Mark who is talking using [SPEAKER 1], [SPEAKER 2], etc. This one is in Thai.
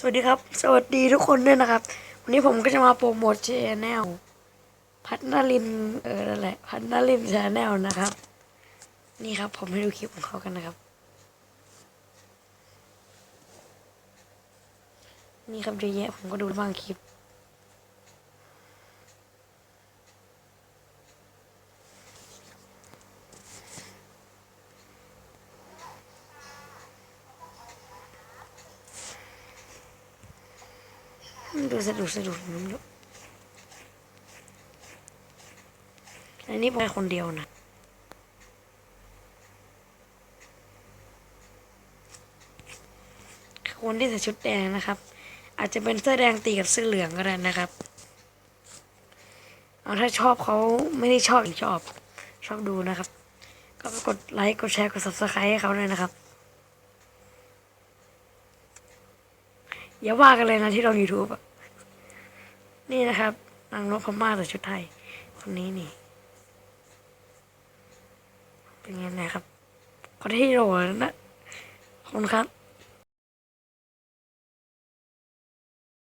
[SPEAKER 1] สวัสดีครับ สวัสดีทุกคนด้วยนะครับ วันนี้ผมก็จะมาโปรโมทชแนลพัฒนาลินเออนั่นแหละพัฒนาลินชแนลนะครับ นี่ครับผมให้ดูคลิปของเขากันนะครับ นี่ครับเยอะแยะผมก็ดูบ้างคลิป ดูสะดุดสะดุดมันดูอันนี้ไปคนเดียวนะคนที่ใส่ชุดแดงนะครับ อาจจะเป็นเสื้อแดงตีกับเสื้อเหลืองก็ได้นะครับ เอาถ้าชอบเขาไม่ได้ชอบอีกชอบ ชอบดูนะครับ ก็ไปกดไลค์กดแชร์กด subscribe ให้เขาเลยนะครับอย่าว่ากันเลยนะที่ลง YouTube อะ นี่นะครับนางนกพม่าใส่ชุดไทย คนนี้นี่ เป็นไงนะครับคนที่โหลนะขอบคุณครับ